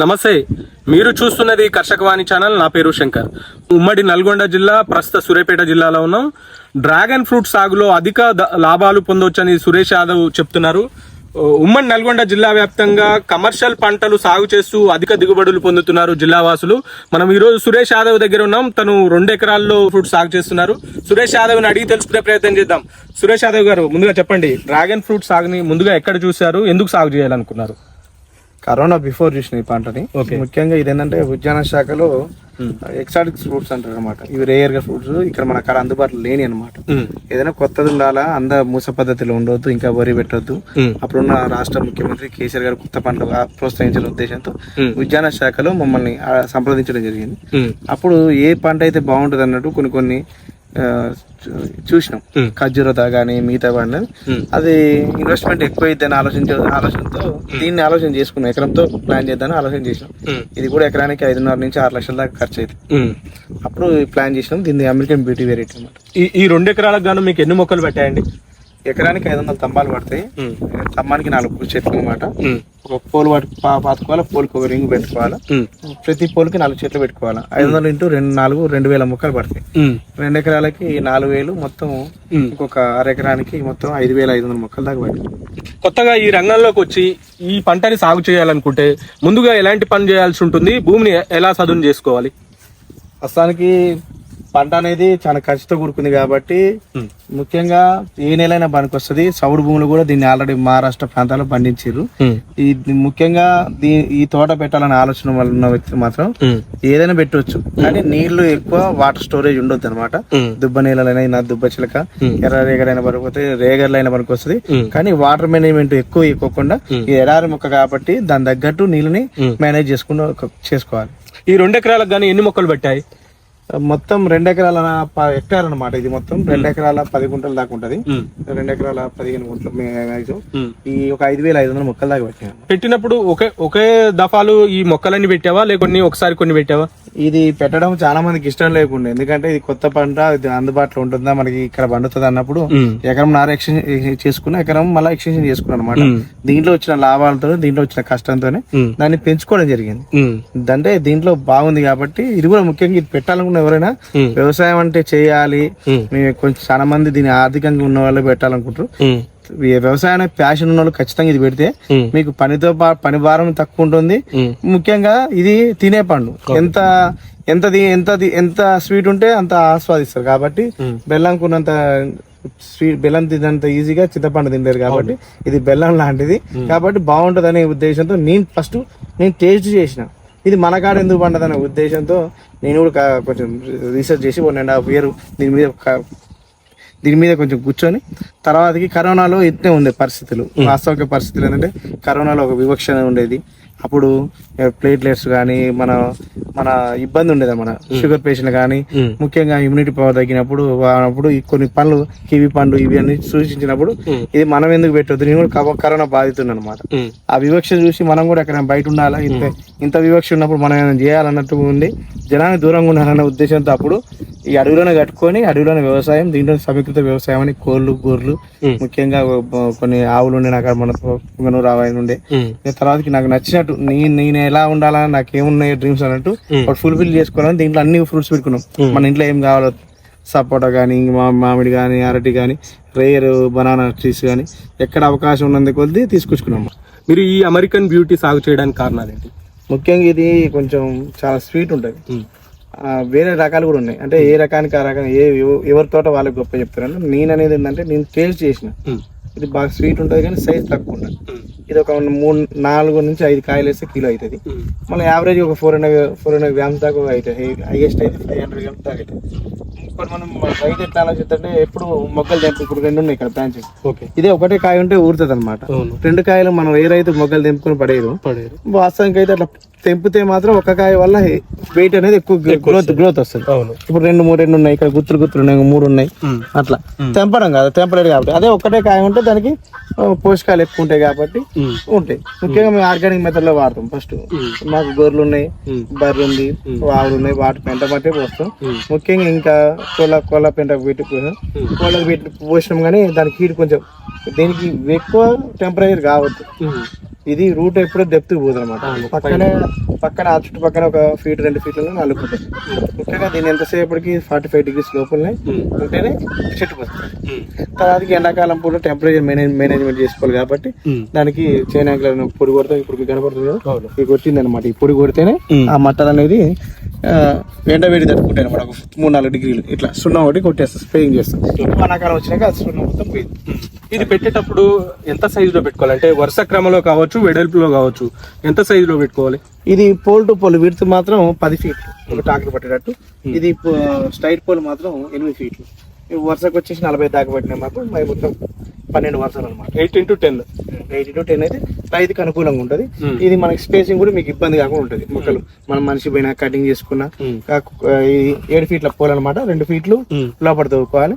నమస్తే మీరు చూస్తున్నది కర్షకవాణి ఛానల్ నా పేరు శంకర్. ఉమ్మడి నల్గొండ జిల్లా ప్రస్తుత సూర్యాపేట జిల్లాలో ఉన్నాం. డ్రాగన్ ఫ్రూట్ సాగులో అధిక లాభాలు పొందవచ్చని సురేష్ యాదవ్ చెప్తున్నారు. ఉమ్మడి నల్గొండ జిల్లా వ్యాప్తంగా కమర్షియల్ పంటలు సాగు చేస్తూ అధిక దిగుబడులు పొందుతున్నారు జిల్లావాసులు. మనం ఈ రోజు సురేష్ యాదవ్ దగ్గర ఉన్నాం. తను రెండు ఎకరాల్లో ఫ్రూట్ సాగు చేస్తున్నారు. సురేష్ యాదవ్ని అడిగి తెలుసుకునే ప్రయత్నం చేద్దాం. సురేష్ యాదవ్ గారు ముందుగా చెప్పండి డ్రాగన్ ఫ్రూట్ సాగుని ముందుగా ఎక్కడ చూశారు? ఎందుకు సాగు చేయాలనుకున్నారు? కరోనా బిఫోర్ చూసిన ఈ పంటని. ముఖ్యంగా ఇది ఏంటంటే ఉద్యాన శాఖలో ఎక్సాటిక్ ఫ్రూట్స్ అంటారు అనమాట ఇవి రేయర్గా ఫ్రూట్స్ ఇక్కడ మన కాడ అందుబాటులో లేని అనమాట ఏదైనా కొత్తది ఉండాలా అంద మూస పద్ధతిలో ఉండొద్దు ఇంకా వరి పెట్టొద్దు. అప్పుడున్న రాష్ట్ర ముఖ్యమంత్రి కేసీఆర్ గారు కొత్త పంటలు ప్రోత్సహించిన ఉద్దేశంతో ఉద్యాన శాఖలో మమ్మల్ని సంప్రదించడం జరిగింది. అప్పుడు ఏ పంట అయితే బాగుంటుంది అన్నట్టు కొన్ని కొన్ని చూసినాం. ఖర్జూరత కానీ మిగతా పంట అది ఇన్వెస్ట్మెంట్ ఎక్కువ అయితే ఆలోచించే ఆలోచనతో దీన్ని ఆలోచన చేసుకున్నాం. ఎకరంతో ప్లాన్ చేద్దామని ఆలోచన చేసినాం. ఇది కూడా ఎకరానికి ఐదున్నర నుంచి ఆరు లక్షల దాకా ఖర్చు అవుతుంది అప్పుడు ప్లాన్ చేసినాం. దీన్ని అమెరికన్ బ్యూటీ వెరైటీ అన్నమాట. ఈ ఈ రెండు ఎకరాలకు గాను మీకు ఎన్ని మొక్కలు పెట్టాయండి? ఎకరానికి ఐదు వందల స్తంభాలు పడతాయి. స్తంభానికి నాలుగు చెట్లు అనమాట ఒక పోల్ పాతుకోవాలి పోల్కి ఒక రింగ్ పెట్టుకోవాలి. ప్రతి పోల్కి నాలుగు చెట్లు పెట్టుకోవాలి. ఐదు వందలు ఇంటూ రెండు నాలుగు రెండు వేల మొక్కలు పడతాయి. రెండు ఎకరాలకి నాలుగు వేలు మొత్తం ఇంకొక అర ఎకరానికి మొత్తం ఐదు వేల ఐదు వందల మొక్కలు దాకా పడతాయి. కొత్తగా ఈ రంగంలోకి వచ్చి ఈ పంటని సాగు చేయాలనుకుంటే ముందుగా ఎలాంటి పని చేయాల్సి ఉంటుంది? భూమిని ఎలా సదును చేసుకోవాలి? ప్రస్తుతానికి పంట అనేది చాలా ఖర్చుతో కూడుకుంది కాబట్టి ముఖ్యంగా ఏ నెలైనా పనికొస్తుంది. సౌడు భూములు కూడా దీన్ని ఆల్రెడీ మహారాష్ట్ర ప్రాంతాల్లో పండించారు ఈ ముఖ్యంగా ఈ తోట పెట్టాలనే ఆలోచన వల్ల ఉన్న వ్యక్తులు మాత్రం ఏదైనా పెట్టవచ్చు కానీ నీళ్ళు ఎక్కువ వాటర్ స్టోరేజ్ ఉండొద్దు అనమాట దుబ్బ నీళ్ళైనా దుబ్బ చిలక ఎర్ర రేగడైనా పనికొస్తే రేగర్లైనా పనికొస్తుంది. కానీ వాటర్ మేనేజ్మెంట్ ఎక్కువ ఇవ్వకుండా ఈ ఎడారి మొక్క కాబట్టి దాని తగ్గట్టు నీళ్ళని మేనేజ్ చేసుకుని చేసుకోవాలి. ఈ రెండు ఎకరాలకు గాను ఎన్ని మొక్కలు పెట్టాయి? మొత్తం రెండు ఎకరాల హెక్టార్ అన్నమాట ఇది మొత్తం. రెండు ఎకరాల పది గుంటల దాకా ఉంటది. రెండు ఎకరాల పదిహేను గుంటలు మ్యాక్సిమం ఈ ఒక ఐదు వేల ఐదు వందల మొక్కల దాకా పెట్టాను. పెట్టినప్పుడు ఒకే ఒకే దఫాలు ఈ మొక్కలన్నీ పెట్టావా? లేకొని ఒకసారి కొన్ని పెట్టావా? ఇది పెట్టడం చాలా మందికి ఇష్టం లేకుండా. ఎందుకంటే ఇది కొత్త పంట ఇది అందుబాటులో ఉంటుందా? మనకి ఇక్కడ పండుతుంది అన్నప్పుడు ఎకరం నార ఎక్స్చేంజ్ చేసుకున్నా ఎకరం మళ్ళీ ఎక్స్టెన్షన్ చేసుకున్నాను అనమాట దీంట్లో వచ్చిన లాభాలతో దీంట్లో వచ్చిన కష్టంతోనే దాన్ని పెంచుకోవడం జరిగింది. అంటే దీంట్లో బాగుంది కాబట్టి ఇది కూడా ముఖ్యంగా ఇది పెట్టాలనుకున్న ఎవరైనా? వ్యవసాయం అంటే చేయాలి. కొంచెం చాలా మంది దీన్ని ఆర్థికంగా ఉన్న వాళ్ళు పెట్టాలనుకుంటారు వ్యవసాయం ప్యాషన్ ఉన్న వాళ్ళు ఖచ్చితంగా ఇది పెడితే మీకు పనితో పని భారం తక్కువ ఉంటుంది. ముఖ్యంగా ఇది తినే పండు. ఎంత ఎంత ఎంత ఎంత స్వీట్ ఉంటే అంత ఆస్వాదిస్తారు. కాబట్టి బెల్లం కొన్నంత స్వీట్ బెల్లం తిన్నంత ఈజీగా చింతపండు తినలేరు కాబట్టి ఇది బెల్లం లాంటిది. కాబట్టి బాగుంటది అనే ఉద్దేశంతో నేను ఫస్ట్ నేను టేస్ట్ చేసిన. ఇది మన కాడ ఎందుకు పండదు అనే ఉద్దేశంతో నేను కూడా కొంచెం రీసెర్చ్ చేసి వన్ అండ్ హాఫ్ ఇయర్ దీని మీద దీని మీద కొంచెం కూర్చొని తర్వాతకి కరోనాలో ఇట్నే ఉండే పరిస్థితులు? వాస్తవిక పరిస్థితులు ఏంటంటే కరోనాలో ఒక వివక్ష ఉండేది. అప్పుడు ప్లేట్లెట్స్ కానీ మన మన ఇబ్బంది ఉండేది మన షుగర్ పేషెంట్ కానీ ముఖ్యంగా ఇమ్యూనిటీ పవర్ తగ్గినప్పుడు అప్పుడు కొన్ని పనులు కివి పండు ఇవి అన్ని సూచించినప్పుడు ఇది మనం ఎందుకు పెట్టొద్దు? నేను కూడా కరోనా బాధితున్నా అనమాట ఆ వివక్ష చూసి మనం కూడా ఎక్కడ బయట ఉండాలా? ఇంత ఇంత వివక్ష ఉన్నప్పుడు మనం ఏమైనా చేయాలన్నట్టు ఉండి జనానికి దూరంగా ఉండాలన్న ఉద్దేశంతో అప్పుడు ఈ అడవిలోనే కట్టుకొని అడవిలోనే వ్యవసాయం దీంట్లో సమీకృత వ్యవసాయం అని కోళ్ళు గొర్రెలు ముఖ్యంగా కొన్ని ఆవులు ఉండే నాకు మన రావాయి ఉండే. ఇక తర్వాతకి నాకు నచ్చినట్టు నేను నేను ఎలా ఉండాలని నాకు ఏమున్నాయి డ్రీమ్స్ అన్నట్టు ఫుల్ఫిల్ చేసుకోవాలని దీంట్లో అన్ని ఫ్రూట్స్ పెట్టుకున్నాం. మన ఇంట్లో ఏం కావాలో సపోటా కానీ మా మామిడి కానీ అరటి కానీ రేయర్ బనానా ట్రీస్ కానీ ఎక్కడ అవకాశం ఉన్నందు కొద్దీ తీసుకొచ్చుకున్నాం. మీరు ఈ అమెరికన్ బ్యూటీ సాగు చేయడానికి కారణాలు ఏంటి? ముఖ్యంగా ఇది కొంచెం చాలా స్వీట్ ఉంటుంది. వేరే రకాలు కూడా ఉన్నాయి. అంటే ఏ రకానికి ఆ రకం ఏ ఎవ- ఎవరి తోట వాళ్ళకి గొప్ప చెప్తారు నేను అనేది ఏంటంటే నేను టేస్ట్ చేసిన. ఇది బాగా స్వీట్ ఉంటుంది కానీ సైజ్ తక్కువ ఉంటుంది. ఇది ఒక మూడు నాలుగు నుంచి ఐదు కాయలు వేస్తే కిలో అవుతుంది. మళ్ళీ యావరేజ్ ఒక four hundred four hundred grams దాకా అవుతాయి హైయెస్ట్ అయితే ఫైవ్ హండ్రెడ్ గ్రామ్స్ దాకా అవుతాయి ఇప్పుడు మనం రైతు ఎట్లా ఆలోచిస్తుంటే ఎప్పుడు మొగ్గలు తెంపు ఇప్పుడు రెండు ఉన్నాయి ఇక్కడ బ్రాంచెస్ ఓకే. ఇదే ఒకటే కాయ ఉంటే ఊరుతుంది అనమాట రెండు కాయలు మనం ఏ రైతు మొగ్గలు తెంపుకొని పడేరు వాస్తవానికి అయితే అట్లా తెంపితే మాత్రం ఒక కాయ వల్ల వెయిట్ అనేది ఎక్కువ గ్రోత్ గ్రోత్ వస్తుంది. ఇప్పుడు రెండు మూడు రెండు ఉన్నాయి ఇక్కడ గుత్తులు గుత్తులు ఉన్నాయి మూడు ఉన్నాయి. అట్లా. తెంపడం కాదు తెంపలేదు కాబట్టి. అదే ఒక్కటే కాయ ఉంటే దానికి పోషకాలు ఎక్కువ ఉంటాయి కాబట్టి ఉంటాయి. ముఖ్యంగా మేము ఆర్గానిక్ మెథడ్లో వాడతాం ఫస్ట్. మాకు గొర్రెలు ఉన్నాయి బర్రెలు ఉంది ఆవులు ఉన్నాయి వాటి పెంట బట్టే పోస్తాం. ముఖ్యంగా ఇంకా కోళ్ళ కోళ్ళ పెంట పెట్టి కోళ్ళకి పెట్టి పోసినాం కానీ దానికి హీట్ కొంచెం దీనికి ఎక్కువ టెంపరేచర్ కావద్దు. ఇది రూట్ ఎప్పుడో డెప్త్ పోదు అనమాట పక్కనే పక్కన ఆ చుట్టుపక్కల ఒక ఫీట్ రెండు ఫీట్లలో నలుపుతుంది ముఖ్యంగా దీని ఎంతసేపటికి ఫార్టీ ఫైవ్ డిగ్రీస్ లోపలనే ఉంటేనే చెట్టు పోతుంది తర్వాతకి ఎండాకాలం పూట టెంపరేచర్ మేనేజ్ మేనేజ్మెంట్ చేసుకోవాలి కాబట్టి దానికి చైనాకుల పొడి కొడితే ఇప్పుడు కనపడుతుంది కదా? ఇది కొట్టింది అనమాట ఈ పొడి కొడితేనే ఆ మట్టలు అనేది ఎండ వేడి తట్టుకుంటాయి అనమాట ఒక మూడు నాలుగు డిగ్రీలు. ఇట్లా సున్నా ఒకటి కొట్టేస్తాం స్ప్రేయింగ్ చేస్తాం. వానాకాలం వచ్చినాక అది సున్నా మొత్తం పోయింది. ఇది పెట్టేటప్పుడు ఎంత సైజులో పెట్టుకోవాలి? అంటే వరుస క్రమంలో కావచ్చు వెడల్పులో కావచ్చు ఎంత సైజులో పెట్టుకోవాలి? ఇది పోల్ టు పోల్ విడ్త్ మాత్రం పది ఫీట్లు ఒక టాకర్ పట్టేటట్టు. ఇది స్ట్రైట్ పోల్ మాత్రం ఎనిమిది ఫీట్లు వరుసకు వచ్చేసి నలభై దాకా పట్టినాయి మాకు. మరి మొత్తం పన్నెండు వరుసలు అనమాట eight into ten eighty to ten అయితే రైతుకి అనుకూలంగా ఉంటుంది. Hmm. ఇది మనకి స్పేసింగ్ కూడా మీకు ఇబ్బంది కాకుండా ఉంటుంది. మొక్కలు మనం మనిషి పోయినా కటింగ్ చేసుకున్నా Hmm. ఏడు ఫీట్ల పోల్ అనమాట రెండు ఫీట్లు Hmm. లోపల తవ్వుకోవాలి.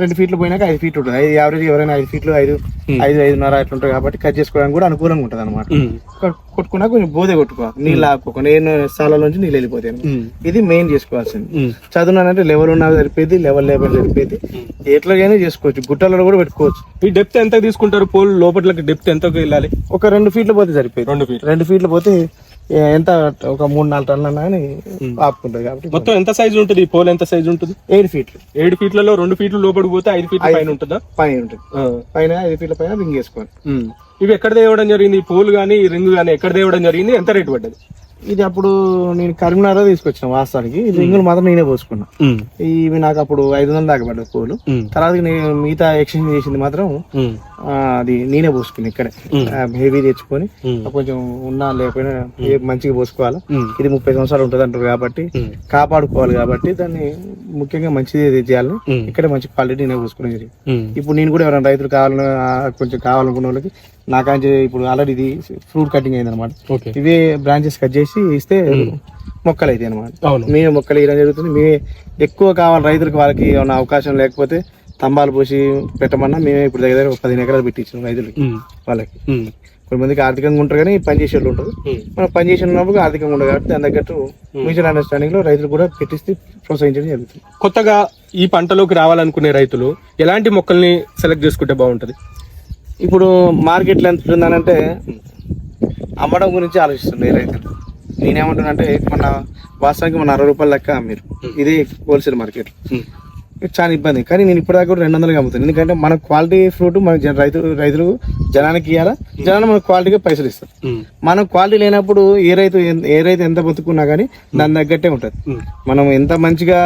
రెండు ఫీట్లు పోయినాక ఐదు ఫీట్లు ఉంటుంది. ఐదు యావరేజ్ ఎవరైనా ఐదు ఫీట్లు ఐదు ఐదు ఐదున్నర అట్లా ఉంటుంది కాబట్టి కట్ చేసుకోవడానికి కూడా అనుకూలంగా ఉంటుంది అనమాట కొట్టుకున్నా కొంచెం బోధే కొట్టుకోవాలి. నీళ్ళు ఆపుకోకుండా ఏ స్థానాల నుంచి నీళ్ళు వెళ్ళిపోతాయి అన్నమాట. ఇది మెయిన్ చేసుకోవాల్సింది. చదువునానంటే లెవెల్ ఉన్నా సరిపోయింది లెవెల్ లేబర్ సరిపోయింది. ఎట్లాగైనా చేసుకోవచ్చు. గుట్టలలో కూడా పెట్టుకోవచ్చు. ఈ డెప్త్ ఎంత తీసుకుంటారు? పోల్ లోపట్లకి డెప్త్ ఎంత వెళ్ళాలి? ఒక రెండు ఫీట్లు పోతే సరిపోయింది. రెండు ఫీట్ రెండు ఫీట్లు పోతే ఎంత ఒక మూడు నాలుగు అన్నా కానీ ఆపుకుంటుంది కాబట్టి మొత్తం ఎంత సైజు ఉంటుంది? ఈ పోల్ ఎంత సైజు ఉంటుంది? ఏడు ఫీట్లు. ఏడు ఫీట్లలో రెండు ఫీట్లు లోపలికి పోతే ఐదు ఫీట్ల పైన ఉంటుందా? పైన ఉంటుంది. పైన ఐదు ఫీట్ల పైన రింగ్ వేసుకోవాలి. ఇవి ఎక్కడ తేవడం జరిగింది? ఈ పోల్ గానీ రింగ్ గానీ ఎక్కడ తేవడం జరిగింది? ఎంత రేటు పడ్డది? ఇది అప్పుడు నేను కరీంనగర్ తీసుకొచ్చిన వాస్తవానికి. ఈ రింగులు మాత్రం నేనే పోసుకున్నా. ఇవి నాకు అప్పుడు ఐదు వందలు దాకా పడ్డది పూలు. తర్వాత నేను మిగతా ఎక్స్చేంజ్ చేసింది మాత్రం అది నేనే పోసుకుని ఇక్కడే. హెవీ తెచ్చుకొని కొంచెం ఉన్నా లేకపోయినా మంచిగా పోసుకోవాలి. ఇది ముప్పై సంవత్సరాలు ఉంటుంది అంటారు కాబట్టి కాపాడుకోవాలి కాబట్టి దాన్ని ముఖ్యంగా మంచిది చేయాలని ఇక్కడ మంచి క్వాలిటీ నేనే పోసుకుని ఇప్పుడు నేను కూడా ఎవరైనా రైతులు కావాలని ఆ, కొంచెం కావాలనుకున్న వాళ్ళకి నాకాంచి ఇప్పుడు ఆల్రెడీ ఇది ఫ్రూట్ కటింగ్ అయింది అనమాట ఇవే బ్రాంచెస్ కట్ చేసి ఇస్తే మొక్కలు అయితే అనమాట మేమే మొక్కలు వేయడం జరుగుతుంది. మేమే ఎక్కువ కావాలి రైతులకు వాళ్ళకి ఏమైనా అవకాశం లేకపోతే స్తంభాలు పోసి పెట్టమన్నా మేమే ఇప్పుడు దగ్గర దగ్గర ఒక పదిహేను ఎకరాలు పెట్టించాం రైతులకి ఉమ్. వాళ్ళకి. ఉమ్. కొంతమందికి ఆర్థికంగా ఉంటారు కానీ పని చేసే వాళ్ళు ఉంటారు. మనం పని చేసిన ఉన్నప్పుడు ఆర్థికంగా ఉండదు కాబట్టి దాని తగ్గట్టు మ్యూచువల్ అండర్స్టాండింగ్లో రైతులు కూడా పెట్టిస్తే ప్రోత్సహించడం జరుగుతుంది. కొత్తగా ఈ పంటలోకి రావాలనుకునే రైతులు ఎలాంటి మొక్కల్ని సెలెక్ట్ చేసుకుంటే బాగుంటది? ఇప్పుడు మార్కెట్లో ఎంత ఉందనంటే అమ్మడం గురించి ఆలోచిస్తుంది రైతులు. నేనేమంటున్నానంటే మన వాస్తవానికి మన అరవై రూపాయల లెక్క మీరు ఇది హోల్సేల్ మార్కెట్ చాలా ఇబ్బంది. కానీ నేను ఇప్పటిదాకా కూడా రెండు వందలుగా అమ్ముతాను. ఎందుకంటే మన క్వాలిటీ ఫ్రూట్ మన రైతు రైతులు జనానికి ఇవ్వాలా జనాలు మనకు క్వాలిటీగా పైసలు ఇస్తారు. మనం క్వాలిటీ లేనప్పుడు ఏ రైతు ఏ రైతు ఎంత బతుకున్నా కానీ దాని తగ్గట్టే ఉంటుంది. మనం ఎంత మంచిగా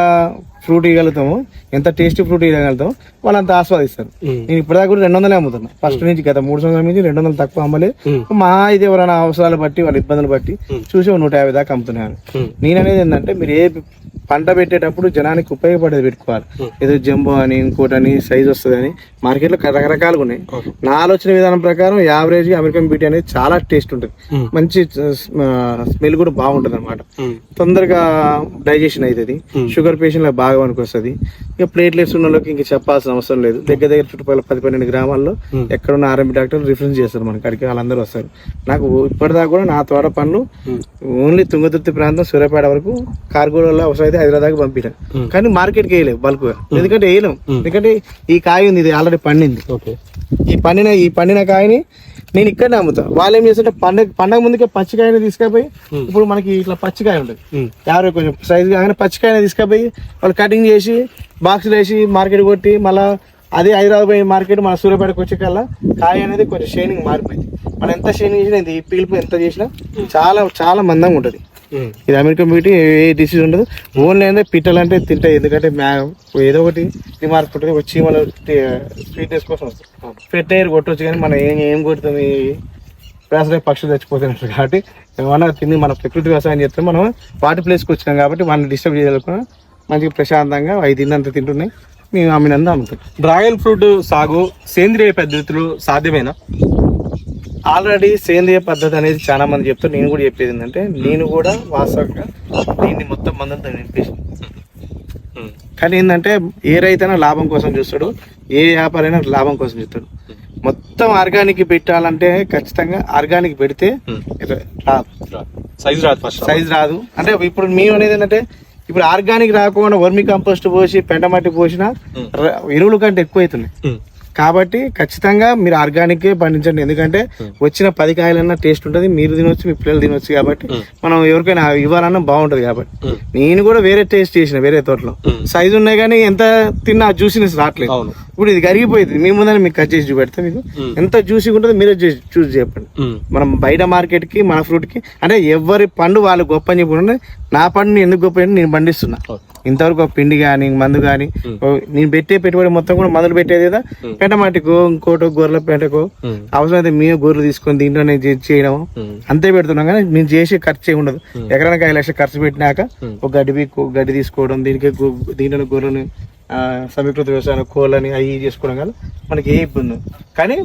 ఫ్రూట్ ఇవ్వగలుగుతామో ఎంత టేస్టీ ఫ్రూట్ ఇవ్వగలుగుతామో వాళ్ళు అంత ఆస్వాదిస్తారు నేను ఇప్పటిదాకా కూడా రెండు వందలే అమ్ముతున్నా. ఫస్ట్ నుంచి గత మూడు సంవత్సరాల నుంచి రెండు వందలు తక్కువ అమ్మలేదు మా ఇది ఎవరైనా అవసరాలు బట్టి వాళ్ళ ఇబ్బందులు బట్టి చూసి నూట యాభై దాకా అమ్ముతున్నాను. నేను అనేది ఏంటంటే మీరు ఏ పంట పెట్టేటప్పుడు జనానికి ఉపయోగపడేది పెట్టుకోవాలి. ఏదో జంబో అని ఇంకోటని సైజ్ వస్తుంది అని. మార్కెట్లో రకరకాలుగా ఉన్నాయి. నా ఆలోచన విధానం ప్రకారం యావరేజ్ అమెరికన్ బ్యూటీ అనేది చాలా టేస్ట్ ఉంటుంది. మంచి స్మెల్ కూడా బాగుంటుంది అనమాట తొందరగా డైజెషన్ అవుతుంది. షుగర్ పేషెంట్ బాగా వస్తుంది. ఇక ప్లేట్లెట్స్ ఉన్న వాళ్ళకి ఇంకా చెప్పాల్సిన అవసరం లేదు. దగ్గర దగ్గర చుట్టుపక్కల పది పన్నెండు గ్రామాల్లో ఎక్కడున్న ఆర్ఎంపీ డాక్టర్ రిఫరెన్స్ చేస్తారు మన కాడికి వాళ్ళందరూ వస్తారు. నాకు ఇప్పటిదాకా కూడా నా తోట పనులు ఓన్లీ తుంగతుర్తి ప్రాంతం సూర్యాపేట వరకు కార్గోలో అవసరం అయితే హైదరాబాద్ దాకా పంపించాను కానీ మార్కెట్కి వేయలేవు బల్క్గా. ఎందుకంటే వేయలేం ఎందుకంటే ఈ కాయ ఉంది ఇది ఆల్రెడీ పండింది. ఓకే. ఈ పండిన ఈ పండిన కాయని నేను ఇక్కడనే అమ్ముతా వాళ్ళు ఏం చేస్తుంటే పండగ పండగ ముందుకే పచ్చికాయని తీసుకుపోయి ఇప్పుడు మనకి ఇట్లా పచ్చికాయ ఉంటుంది. యాభై కొంచెం సైజు కాగానే పచ్చికాయని తీసుకుపోయి వాళ్ళు కటింగ్ చేసి బాక్సులు వేసి మార్కెట్ కొట్టి మళ్ళా అదే హైదరాబాద్ మార్కెట్ మన సూర్యాపేటకు వచ్చే కల్లా కాయ అనేది కొంచెం షైనింగ్ మారిపోయింది. మనం ఎంత షైనింగ్ చేసినా ఇది పీలుపు ఎంత చేసినా చాలా చాలా మందంగా ఉంటుంది. ఇది అమెరికన్ బ్యూటీ ఏ డిసీజ్ ఉండదు. ఓన్లీ అంటే పిట్టలు అంటే తింటాయి. ఎందుకంటే మ్యా ఏదో ఒకటి రిమార్క్ ఉంటుంది వచ్చి మన స్వీట్నెస్ కోసం వస్తుంది కొట్టవచ్చు కానీ మనం ఏం ఏం కొడుతుంది వ్యవసాయ పక్షులు చచ్చిపోతున్నారు కాబట్టి ఏమన్నా తిని మన ప్రకృతి వ్యవసాయం చేస్తే మనం వాటి ప్లేస్కి వచ్చినాం కాబట్టి వాళ్ళని డిస్టర్బ్ చేయకుండా మంచిగా ప్రశాంతంగా అవి తిన్నంత తింటున్నాయి. మేము అమ్మినంత అమ్ముతాం. డ్రాగన్ ఫ్రూట్ సాగు సేంద్రియ పద్ధతిలో సాధ్యమేనా? ఆల్రెడీ సేంద్రియ పద్ధతి అనేది చాలా మంది చెప్తారు. నేను కూడా చెప్పేది ఏంటంటే నేను కూడా వాస్తవంగా దీన్ని మొత్తం మందంతో నింపేసి కానీ ఏంటంటే ఏ రైతైనా లాభం కోసం చూస్తాడు ఏ వ్యాపారైనా లాభం కోసం చూస్తాడు. మొత్తం ఆర్గానిక్ పెట్టాలంటే ఖచ్చితంగా ఆర్గానిక్ పెడితే రాదు సైజ్ రాదు సైజ్ రాదు. అంటే ఇప్పుడు మేము అనేది ఏంటంటే ఇప్పుడు ఆర్గానిక్ రాకుండా వర్మి కంపోస్ట్ పోసి పెంట మట్టి పోసినా ఎరువుల కంటే ఎక్కువ అవుతున్నాయి కాబట్టి ఖచ్చితంగా మీరు ఆర్గానిక్ పండించండి. ఎందుకంటే వచ్చిన పది కాయలన్నా టేస్ట్ ఉంటుంది మీరు తినొచ్చు మీ పిల్లలు తినొచ్చు కాబట్టి మనం ఎవరికైనా ఇవ్వాలన్నా బాగుంటది కాబట్టి. నేను కూడా వేరే టేస్ట్ చేసిన వేరే తోటలో. సైజు ఉన్నాయి కానీ ఎంత తిన్నా జ్యూసినెస్ రావట్లేదు. ఇప్పుడు ఇది కరిగిపోయింది. మీ ముందర మీకు కట్ చేసి చూపెడతా మీకు. ఎంత జ్యూసీ ఉంటుందో మీరే చూసి చెప్పండి. మనం బయట మార్కెట్కి మన ఫ్రూట్కి అంటే ఎవరి పండు వాళ్ళు గొప్ప అని చెప్పి నా పండుని ఎందుకు గొప్ప నేను పండిస్తున్నా. ఇంతవరకు ఒక పిండి కానీ మందు కానీ నేను పెట్టే పెట్టుబడి మొత్తం కూడా మందులు పెట్టేది కదా పెంటమాటికో ఇంకోటో గొర్రెల పెంటకో. అవసరమైతే మేము గొర్రెలు తీసుకొని దీంట్లోనే చేయడం. అంతే పెడుతున్నాం కానీ మేము చేసే ఖర్చు ఉండదు. ఎకరానికి ఐదు లక్షలు ఖర్చు పెట్టినాక ఒక గడ్డి గడ్డి తీసుకోవడం దీనికి దీంట్లో గొర్రెని సమీకృత వ్యవసాయం కోళ్ళని అవి చేసుకోవడం కానీ మనకి ఏ ఇబ్బంది. కానీ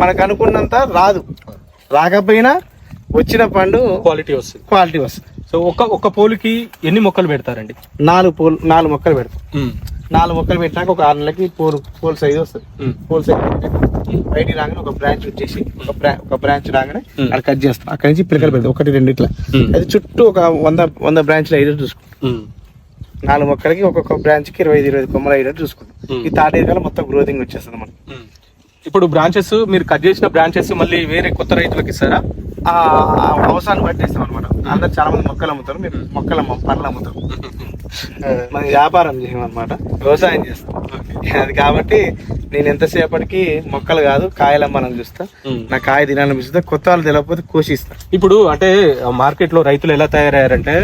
మనకు అనుకున్నంత రాదు. రాకపోయినా వచ్చిన పండు క్వాలిటీ వస్తుంది. క్వాలిటీ వస్తుంది. సో ఒక ఒక పోలుకి ఎన్ని మొక్కలు పెడతారండి నాలుగు పోల్ నాలుగు మొక్కలు పెడతాం. నాలుగు మొక్కలు పెట్టినాక ఒక ఆరు నెలలకి పోల్ పోల్ సైజ్ వస్తుంది. పోల్ సైజ్ బయటికి రాగానే ఒక బ్రాంచ్ వచ్చేసి ఒక ఒక బ్రాంచ్ రాగానే. అక్కడ కట్ చేస్తాం అక్కడి నుంచి పిల్లకలు పెడతాం ఒకటి రెండు ఇట్లా. అది చుట్టూ ఒక వంద వంద బ్రాంచ్లు అయ్యేటట్టు చూసుకుంటాం. నాలుగు మొక్కలకి ఒక్కొక్క బ్రాంచ్కి ఇరవై ఐదు ఇరవై కొమ్మలు అయ్యేటట్టు చూసుకుంటాం. ఈ తాట ఏరియాలో మొత్తం గ్రోతింగ్ వచ్చేస్తుంది మనకి. ఇప్పుడు బ్రాంచెస్ మీరు కట్ చేసిన బ్రాంచెస్ మళ్ళీ వేరే కొత్త రైతులకు ఇస్తారా అవసరాన్ని బట్టి ఇస్తాం అనమాట అందరు చాలా మంది మొక్కలు అమ్ముతారు మేము మొక్కలు అమ్మం పండ్లు అమ్ముతాం మన వ్యాపారం చేయమన్నమాట వ్యవసాయం చేస్తాం. అది కాబట్టి నేను ఎంతసేపటికి మొక్కలు కాదు కాయలు అమ్మాలని చూస్తా. నా కాయ తినాలనిపిస్తే కొత్త వాళ్ళు తెలియకపోతే కోసిస్తా. ఇప్పుడు అంటే మార్కెట్లో రైతులు ఎలా తయారయ్యారంటే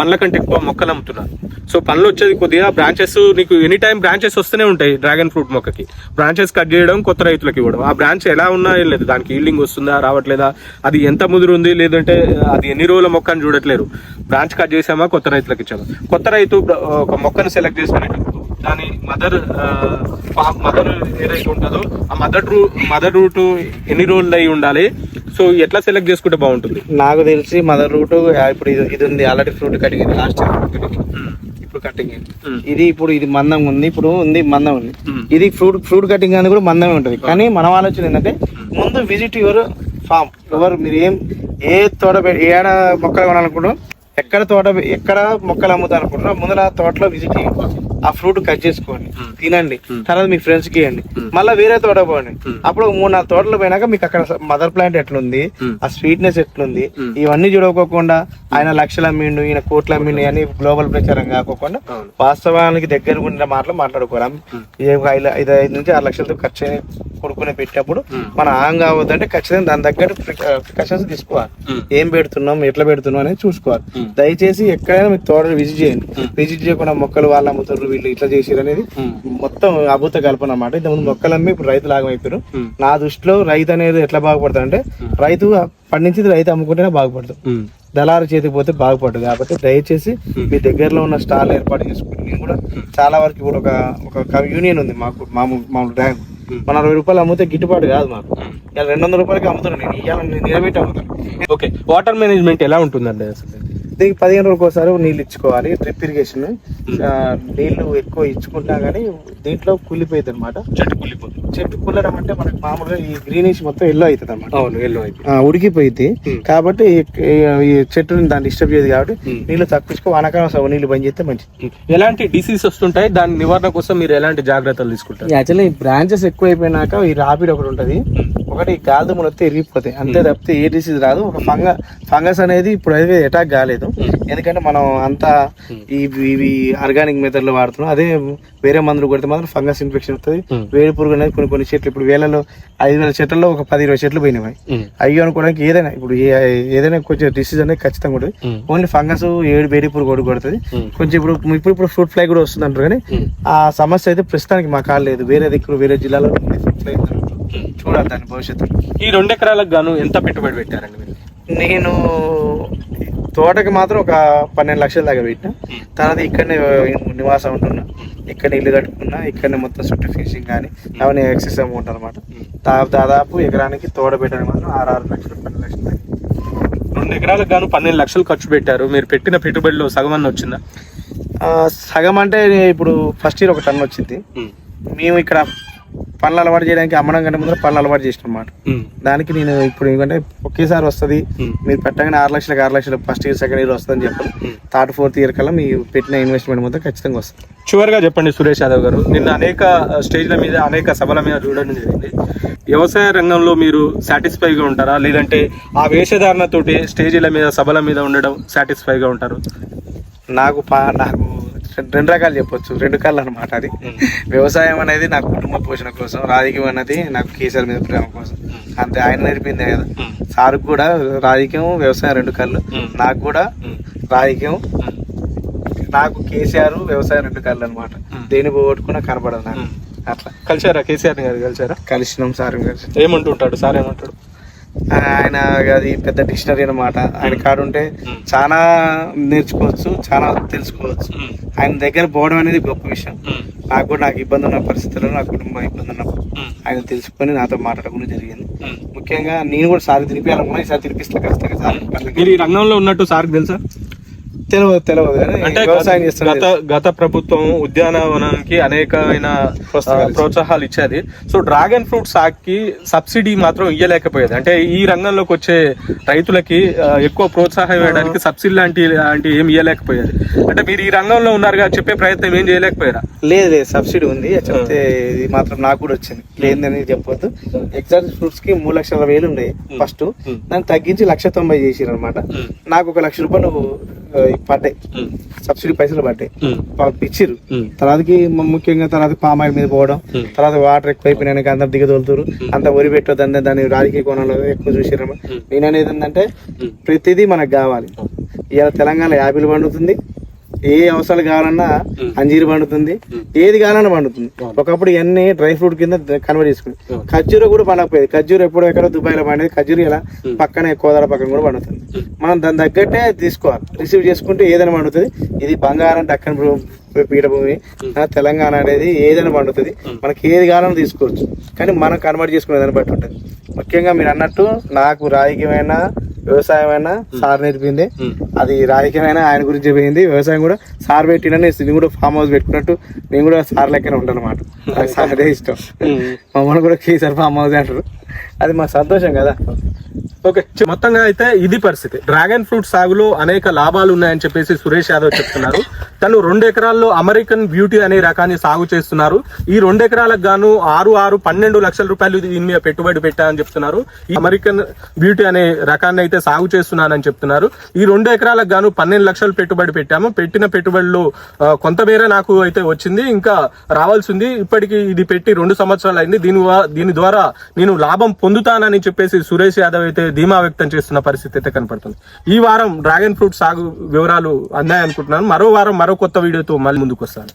పండ్ల కంటే ఎక్కువ మొక్కలు అమ్ముతున్నారు. సో పండ్లు వచ్చేది కొద్దిగా బ్రాంచెస్ నీకు ఎనీ టైం బ్రాంచెస్ వస్తూనే ఉంటాయి డ్రాగన్ ఫ్రూట్ మొక్కకి. బ్రాంచెస్ కట్ చేయడం కొత్త రైతులకు ఇవ్వడం. ఆ బ్రాంచ్ ఎలా ఉన్నా లేదు దానికి ఈల్డింగ్ వస్తుందా రావట్లేదా? అది ఎంత ముదురు ఉంది? లేదంటే అది ఎన్ని రోజుల మొక్క అని చూడట్లేరు. బ్రాంచ్ కట్ చేసామా కొత్త రైతులకు ఇచ్చామా? కొత్త రైతు ఒక మొక్కను సెలెక్ట్ చేసుకునేటప్పుడు దాని మదర్ మదర్ ఏదైతే ఉంటుందో ఆ మదర్ రూ మదర్ రూట్ ఎన్ని రోజులు అయి ఉండాలి? సో ఎట్లా సెలెక్ట్ చేసుకుంటే బాగుంటుంది? నాకు తెలిసి మదర్ రూట్ ఇప్పుడు ఇది ఇది ఉంది ఆల్రెడీ ఫ్రూట్ కటింగ్ లాస్ట్ ఇప్పుడు కటింగ్ ఇది. ఇప్పుడు ఇది మందం ఉంది ఇప్పుడు ఉంది మందం ఉంది. ఇది ఫ్రూట్ ఫ్రూట్ కటింగ్ అనేది కూడా మందమే ఉంటుంది. కానీ మనం ఆలోచన ఏంటంటే ముందు విజిట్ యువర్ ఫామ్. ఎవరు మీరు ఏం ఏ తోట ఏడ మొక్కలు కొనాలనుకుంటారో ఎక్కడ తోట ఎక్కడ మొక్కలు అమ్ముతారు అనుకుంటారో ముందర ఆ తోటలో విజిట్ చేయండి. ఆ ఫ్రూట్ కట్ చేసుకోండి. తినండి. తర్వాత మీ ఫ్రెండ్స్కి ఇవ్వండి. మళ్ళీ వేరే తోట పోండి. అప్పుడు ఒక మూడు నాలుగు తోటలు పోయినాక మీకు అక్కడ మదర్ ప్లాంట్ ఎట్లుంది? ఆ స్వీట్నెస్ ఎట్లుంది? ఇవన్నీ చూడకోకుండా ఆయన లక్షల అమ్మిండు ఈయన కోట్ల అమ్మిండు అని గ్లోబల్ ప్రచారం కాకోకుండా వాస్తవానికి దగ్గర ఉండే మాటలు మాట్లాడుకోవాలి. ఐదు ఐదు ఐదు నుంచి ఆరు లక్షలతో ఖర్చు కొడుకుని పెట్టినప్పుడు మనం ఆన్ కావద్దంటే ఖచ్చితంగా దాని తగ్గట్టు ప్రికాషన్స్ తీసుకోవాలి. ఏం పెడుతున్నాం ఎట్లా పెడుతున్నాం అనేది చూసుకోవాలి. దయచేసి ఎక్కడైనా మీరు తోటలు విజిట్ చేయండి. విజిట్ చేయకుండా మొక్కలు వాళ్ళు అమ్ముతారు వీళ్ళు ఇట్లా చేసారు అనేది మొత్తం అభూత కల్పన అన్నమాట. ఇంతకుముందు మొక్కలు అమ్మి ఇప్పుడు రైతులు ఆగమైపోయారు నా దృష్టిలో రైతు అనేది ఎట్లా బాగుపడతాడు అంటే రైతు పండించింది రైతు అమ్ముకుంటేనే బాగుపడతాడు. దళారు చేతికి పోతే బాగుపడదు కాబట్టి దయచేసి మీ దగ్గరలో ఉన్న స్టాల్ ఏర్పాటు చేసుకుని నేను కూడా చాలా వరకు ఇప్పుడు ఒక ఒక యూనియన్ ఉంది మాకు మామూలు మామూలు ర్యాంక్ మన అరవై రూపాయలు అమ్మితే గిట్టుబాటు కాదు మాకు. ఇలా రెండు వందల రూపాయలకి అమ్ముతున్నాను నేను. ఇవాళ నేను నిలబెట్టి అమ్ముతాను. ఓకే. వాటర్ మేనేజ్మెంట్ ఎలా ఉంటుందండి అసలు? దీనికి పదిహేను రోజులకు ఒకసారి నీళ్ళు ఇచ్చుకోవాలి డ్రిప్ ఇరిగేషన్. నీళ్ళు ఎక్కువ ఇచ్చుకుంటా కానీ దీంట్లో కుళ్ళిపోయింది అనమాట చెట్టు కుళ్ళిపోతుంది. చెట్టు కుల్లడం అంటే మనకి మామూలుగా ఈ గ్రీనిష్ మొత్తం ఎల్లో అవుతుంది అనమాట అవును ఎల్లో ఆ, ఉడికిపోయింది కాబట్టి ఈ- చెట్టుని దాన్ని డిస్టర్బ్ చేయదు కాబట్టి నీళ్ళు తప్పించుకో వానకాలం సగం నీళ్ళు బంద్ చేస్తే మంచిది. ఎలాంటి డిసీజ్ వస్తుంటాయి? దాని నివారణ కోసం మీరు ఎలాంటి జాగ్రత్తలు తీసుకుంటారు? యాక్చువల్లీ బ్రాంచెస్ ఎక్కువ అయిపోయినాక ఈ రాపిడ్ ఒకటి ఉంటది. ఒకటి గాలి వస్తే ఇరిగిపోతాయి. అంతే తప్పితే ఏ డిసీజ్ రాదు. ఒక ఫంగ ఫంగస్ అనేది ఇప్పుడు అయితే అటాక్ కాలేదు. ఎందుకంటే మనం అంతా ఇవి ఇవి ఆర్గానిక్ మెథడ్లో వాడుతున్నాం. అదే వేరే మందులు కొడితే మాత్రం ఫంగస్ ఇన్ఫెక్షన్ వస్తుంది. వేడి పురుగు అనేది కొన్ని కొన్ని చెట్లు ఇప్పుడు వేలలో ఐదు వేల చెట్లలో ఒక పది ఇరవై చెట్లు పోయినాయి అయ్యి అనుకోవడానికి ఏదైనా ఇప్పుడు ఏదైనా కొంచెం డిసీజ్ అనేది ఖచ్చితంగా ఉంటుంది. ఓన్లీ ఫంగస్ ఏడు వేడి పురుగు ఒకటి కొడుతుంది. కొంచెం ఇప్పుడు ఇప్పుడు ఇప్పుడు ఫ్రూట్ ఫ్లై కూడా వస్తుంది అంటారు కానీ ఆ సమస్య అయితే ప్రస్తుతానికి మా కాదు లేదు. వేరే దిక్కులు వేరే జిల్లాలో ఫ్రూట్ ఫ్లై చూడాలి దాని భవిష్యత్తులో ఈ రెండు ఎకరాలకు గాను ఎంత పెట్టుబడి పెట్టారండి మీరు? నేను తోటకి మాత్రం ఒక పన్నెండు లక్షల దాకా పెట్టిన. తర్వాత ఇక్కడనే నివాసం ఉంటున్నా. ఇక్కడ ఇల్లు కట్టుకున్నా ఇక్కడనే మొత్తం చుట్టూ ఫిషింగ్ కానీ అవన్నీ ఎక్సెస్ అమౌంట్ అనమాట దాదాపు ఎకరానికి తోట పెట్టడానికి మాత్రం ఆరు ఆరు లక్షలు పన్నెండు లక్షలు దాకా. రెండు ఎకరాలకు గాను పన్నెండు లక్షలు ఖర్చు పెట్టారు. మీరు పెట్టిన పెట్టుబడిలో సగం అన్న వచ్చిందా? ఆ, సగం అంటే ఇప్పుడు ఫస్ట్ ఇయర్ ఒక టన్ వచ్చింది. మేము ఇక్కడ పనులు అలవాటు చేయడానికి అమ్మడం కంటే ముందు పనులు అలవాటు చేసిన అనమాట దానికి నేను ఇప్పుడు ఎందుకంటే ఒకేసారి వస్తుంది. మీరు పెట్టగానే ఆరు లక్షలకు ఆరు లక్షలు ఫస్ట్ ఇయర్ సెకండ్ ఇయర్ వస్తుందని చెప్పాలి ఉమ్. థర్డ్ ఫోర్త్ ఇయర్ కల్లా మీ పెట్టిన ఇన్వెస్ట్మెంట్ మొత్తం ఖచ్చితంగా వస్తుంది. చివరిగా చెప్పండి సురేష్ యాదవ్ గారు నిన్న అనేక స్టేజ్ల మీద అనేక సభల మీద చూడడం జరిగింది. వ్యవసాయ రంగంలో మీరు సాటిస్ఫైగా ఉంటారా? లేదంటే ఆ వేషధారణతోటి స్టేజీల మీద సభల మీద ఉండడం సాటిస్ఫైగా ఉంటారు? నాకు పా నాకు రెండు రకాలు చెప్పొచ్చు. రెండు కళ్ళు అనమాట అది. వ్యవసాయం అనేది నా కుటుంబ పోషణ కోసం రాజకీయం అనేది నాకు కేసీఆర్ మీద ప్రేమ కోసం. అంతే ఆయన నేర్పిందే కదా. సార్ కూడా రాజకీయం వ్యవసాయం రెండు కళ్ళు. నాకు కూడా రాజకీయం. నాకు కేసీఆర్ వ్యవసాయం రెండు కళ్ళు అనమాట దేని పోగొట్టుకున్నా కనపడదు నాకు. అట్లా. కలిసారా కేసీఆర్ గారు కలిసారా కలిసినాం సార్ కలిసి ఏమంటుంటాడు? సార్ ఏమంటాడు? ఆయన అది పెద్ద డిక్షనరీ అనమాట ఆయన కాడు ఉంటే చాలా నేర్చుకోవచ్చు చాలా తెలుసుకోవచ్చు. ఆయన దగ్గర పోవడం అనేది గొప్ప విషయం. నాకు కూడా నాకు ఇబ్బంది ఉన్న పరిస్థితుల్లో నా కుటుంబం ఇబ్బంది ఉన్నప్పుడు ఆయన తెలుసుకొని నాతో మాట్లాడకుండా జరిగింది. ముఖ్యంగా నేను కూడా సార్ తినిపించాలనుకున్నా ఈసారి తినిపిస్తా ఖచ్చితంగా సార్. మీరు ఈ రంగంలో ఉన్నట్టు సార్కి తెలుసా? తెలియదు తెలియదు కానీ అంటే వ్యవసాయం గత గత ప్రభుత్వం ఉద్యానవనానికి అనేకమైన ప్రోత్సాహాలు ఇచ్చేది. సో డ్రాగన్ ఫ్రూట్ సాగుకి సబ్సిడీ మాత్రం ఇవ్వలేకపోయేది అంటే ఈ రంగంలోకి వచ్చే రైతులకి ఎక్కువ ప్రోత్సాహం ఇవ్వడానికి సబ్సిడీ లాంటి లాంటి ఏమి ఇవ్వలేకపోయేది అంటే మీరు ఈ రంగంలో ఉన్నారుగా చెప్పే ప్రయత్నం ఏం చేయలేకపోయారా? లేదు లేదు సబ్సిడీ ఉంది. చెప్తే ఇది మాత్రం నాకు కూడా వచ్చింది. లేదని చెప్పొద్దు. ఎగ్జాక్ట్ ఫ్రూట్స్కి మూడు లక్షల వేలు ఉన్నాయి ఫస్ట్. దాన్ని తగ్గించి లక్ష తొంభై చేసిరు అనమాట నాకు ఒక లక్ష రూపాయలు పడ్డాయి సబ్సిడీ పైసలు పడ్డాయి ఇచ్చిర్రు. తర్వాతకి ముఖ్యంగా తర్వాత పామాయిల్ మీద పోవడం. తర్వాత వాటర్ ఎక్కువైపోయినాక అందరు దిగదోలుతారు అంత ఒరి పెట్టొద్దు అందరు దాని రాజకీయ కోణంలో ఎక్కువ చూసిరమ్మ నేను అనేది ఏంటంటే ప్రతిదీ మనకు కావాలి. ఇవాళ తెలంగాణ యాపిల్ పండుతుంది. ఏ అవసరాలు కావాలన్నా అంజీరు పండుతుంది. ఏది కావాలన్నా పండుతుంది. ఒకప్పుడు ఇవన్నీ డ్రై ఫ్రూట్ కింద కన్వర్ట్ చేసుకుంది ఖర్జూర కూడా పండకపోయేది. ఖర్జూర ఎప్పుడు ఎక్కడ దుబాయ్లో పండేది. ఖర్జూర ఇలా పక్కనే కోదాల పక్కన కూడా పండుతుంది. మనం దాని తగ్గట్టే తీసుకోవాలి. రిసీవ్ చేసుకుంటే ఏదైనా పండుతుంది. ఇది బంగారం దక్కన్ భూ- పీఠభూమి తెలంగాణ అనేది ఏదైనా పండుతుంది. మనకి ఏది కావాలన్నా తీసుకోవచ్చు. కానీ మనం కన్వర్ట్ చేసుకునే దాన్ని బట్టి ఉంటుంది. ముఖ్యంగా మీరు అన్నట్టు నాకు రాజకీయమైన వ్యవసాయమైన సార్ నేర్పింది. అది రాజకీయమైన ఆయన గురించి పోయింది వ్యవసాయం కూడా సార్ పెట్టిన నేను కూడా ఫామ్ హౌస్ పెట్టుకున్నట్టు నేను కూడా సార్ లెక్కనే ఉంటాను అనమాట నాకు సార్ అదే ఇష్టం మమ్మల్ని కూడా కేసీఆర్ ఫామ్ హౌస్ అంటారు. అది మా సంతోషం కదా. ఓకే మొత్తంగా అయితే ఇది పరిస్థితి. డ్రాగన్ ఫ్రూట్ సాగులో అనేక లాభాలు ఉన్నాయని చెప్పేసి సురేష్ యాదవ్ చెప్తున్నారు. తను రెండు ఎకరాల్లో అమెరికన్ బ్యూటీ అనే రకాన్ని సాగు చేస్తున్నారు. ఈ రెండు ఎకరాలకు గాను ఆరు ఆరు పన్నెండు లక్షల రూపాయలు దీని మీద పెట్టుబడి పెట్టానని చెప్తున్నారు. ఈ అమెరికన్ బ్యూటీ అనే రకాన్ని అయితే సాగు చేస్తున్నానని చెప్తున్నారు. ఈ రెండు ఎకరాలకు గాను పన్నెండు లక్షలు పెట్టుబడి పెట్టాము. పెట్టిన పెట్టుబడిలో కొంత కొంతమేర నాకు అయితే వచ్చింది. ఇంకా రావాల్సింది ఇప్పటికి ఇది పెట్టి రెండు సంవత్సరాలు అయింది. దీని దీని ద్వారా నేను లాభం పొందుతానని చెప్పేసి సురేష్ యాదవ్ అయితే ధీమా వ్యక్తం చేస్తున్న పరిస్థితి అయితే కనపడుతుంది. ఈ వారం డ్రాగన్ ఫ్రూట్ సాగు వివరాలు అందాయనుకుంటున్నాను. మరో వారం మరో కొత్త వీడియోతో మళ్ళీ ముందుకు వస్తాను